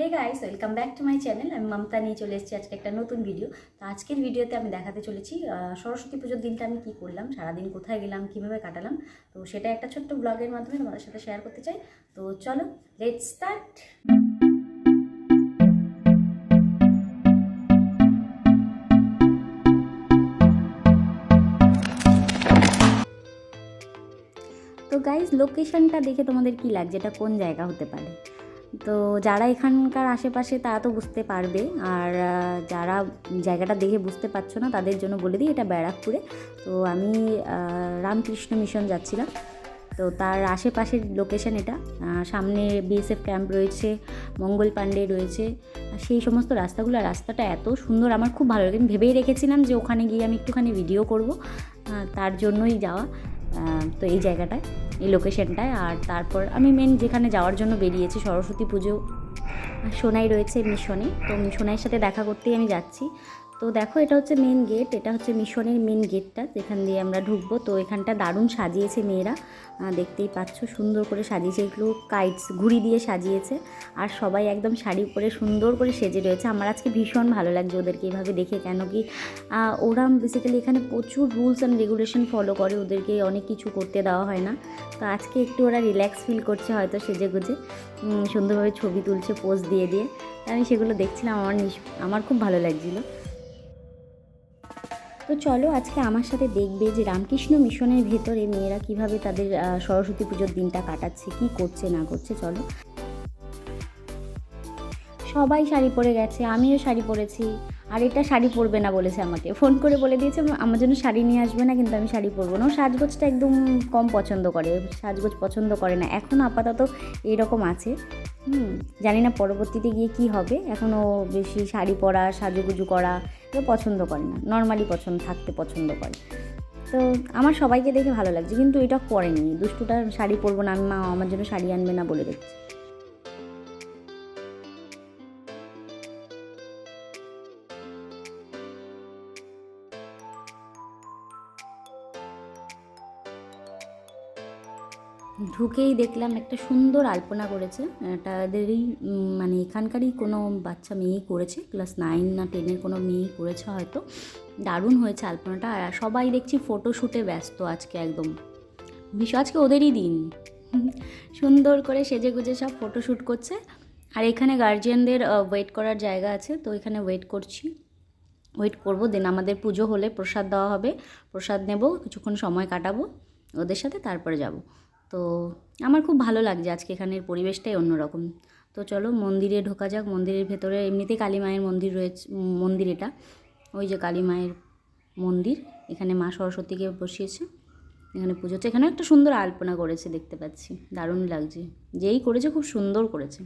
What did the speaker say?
Hey guys welcome back to my channel আমি মমতা নিয়ে চলে এসেছি আজকে একটা নতুন ভিডিও তো আজকের ভিডিওতে আমি দেখাতে চলেছি সরস্বতী পুজোর দিনটা আমি কী করলাম, সারাদিন কোথায় গেলাম, কীভাবে কাটালাম। তো সেটা একটা ছোট্ট ব্লগের মাধ্যমে তোমাদের সাথে শেয়ার করতে চাই। তো চলো লেট স্টার্ট তো গাইজ লোকেশনটা দেখে তোমাদের কি লাগছে? এটা কোন জায়গা হতে পারে? তো যারা এখানকার আশেপাশে তারা তো বুঝতে পারবে। আর যারা জায়গাটা দেখে বুঝতে পারছ না, তাদের জন্য বলে দিই, এটা ব্যারাকপুরে। তো আমি রামকৃষ্ণ মিশন যাচ্ছিলাম। তো তার আশেপাশের লোকেশন এটা। সামনে বিএসএফ ক্যাম্প রয়েছে, মঙ্গল পাণ্ডে রয়েছে। সেই সমস্ত রাস্তাগুলো রাস্তাটা এত সুন্দর, আমার খুব ভালো লাগে। আমি ভেবেই রেখেছিলাম যে ওখানে গিয়ে আমি একটুখানি ভিডিও করব। তার জন্যই যাওয়া। তো এই জায়গাটায়, এই লোকেশনটায় আর তারপর আমি মেন যেখানে যাওয়ার জন্য বেরিয়েছি, সরস্বতী পুজো। সোনাই রয়েছে মিশনে। তো সোনাইয়ের সাথে দেখা করতেই আমি যাচ্ছি। তো দেখো, এটা হচ্ছে মেন গেট এটা হচ্ছে মিশনের মেন গেটটা যেখান দিয়ে আমরা ঢুকবো। তো এখানটা দারুণ সাজিয়েছে মেয়েরা। দেখতেই পাচ্ছ, সুন্দর করে সাজিয়েছে, এগুলো কাইটস ঘুড়ি দিয়ে সাজিয়েছে। আর সবাই একদম শাড়ি পরে সুন্দর করে সেজে রয়েছে। আমার আজকে ভীষণ ভালো লাগছে ওদেরকে এইভাবে দেখে, কেন কি ওরা বেসিক্যালি এখানে প্রচুর রুলস অ্যান্ড রেগুলেশন ফলো করে। ওদেরকে অনেক কিছু করতে দেওয়া হয় না। তো আজকে একটু ওরা রিল্যাক্স ফিল করছে হয়তো সেজে গুজে সুন্দরভাবে ছবি তুলছে পোজ দিয়ে দিয়ে। আমি সেগুলো দেখছিলাম, আমার আমার খুব ভালো লাগছিল। তো চলো আজকে আমার সাথে দেখবে যে রামকৃষ্ণ মিশনের ভেতরে মেয়েরা কীভাবে তাদের সরস্বতী পুজোর দিনটা কাটাচ্ছে, কি করছে, না করছে, চলো। সবাই শাড়ি পরে গেছে, আমিও শাড়ি পরেছি, আর এটা শাড়ি পরবে না বলেছে আমাকে। ফোন করে বলে দিয়েছে, আমার জন্য শাড়ি নিয়ে আসবে না, কিন্তু আমি শাড়ি পরবো না। ও সাজগোজটা একদম কম পছন্দ করে, সাজগোজ পছন্দ করে না। এখন আপাতত এইরকম আছে। হুম, জানি না পরবর্তীতে গিয়ে কি হবে। এখনও বেশি শাড়ি পরা, সাজুগুজু করা এগুলো পছন্দ করে না। নর্মালি পছন্দ, থাকতে পছন্দ করে। তো আমার সবাইকে দেখে ভালো লাগছে, কিন্তু এটা করেনি দুষ্টুটা শাড়ি পরবো না, আমি মা আমার জন্য শাড়ি আনবে না বলে দেখছি। ঢুকেই দেখলাম একটা সুন্দর আলপনা করেছে। তাদেরই মানে এখানকারই কোনো বাচ্চা মেয়েই করেছে, ক্লাস নাইন না টেনের কোনো মেয়েই করেছে হয়তো। দারুণ হয়েছে আলপনাটা। আর সবাই দেখছি ফটোশ্যুটে ব্যস্ত আজকে একদম। বিশ, আজকে ওদেরই দিন। সুন্দর করে সেজে গুজে সব ফটোশ্যুট করছে। আর এখানে গার্জিয়ানদের ওয়েট করার জায়গা আছে, তো এখানে ওয়েট করছি। ওয়েট করব, দেন আমাদের পুজো হলে প্রসাদ দেওয়া হবে। প্রসাদ নেব, কিছুক্ষণ সময় কাটাবো, ওদের সাথে তারপরে যাব। তো আমার খুব ভালো লাগছে আজকে এখানের পরিবেশটাই অন্যরকম। তো চলো মন্দিরে ঢোকা যাক, মন্দিরের ভেতরে এমনিতেই কালী মায়ের মন্দির রয়েছে, মন্দির এটা। ওই যে কালী মায়ের মন্দির, এখানে মা সরস্বতীকে বসিয়েছে, এখানে পুজো হচ্ছে। এখানে একটা সুন্দর আলপনা করেছে দেখতে পাচ্ছি, দারুণ লাগছে। যেই করেছে খুব সুন্দর করেছে।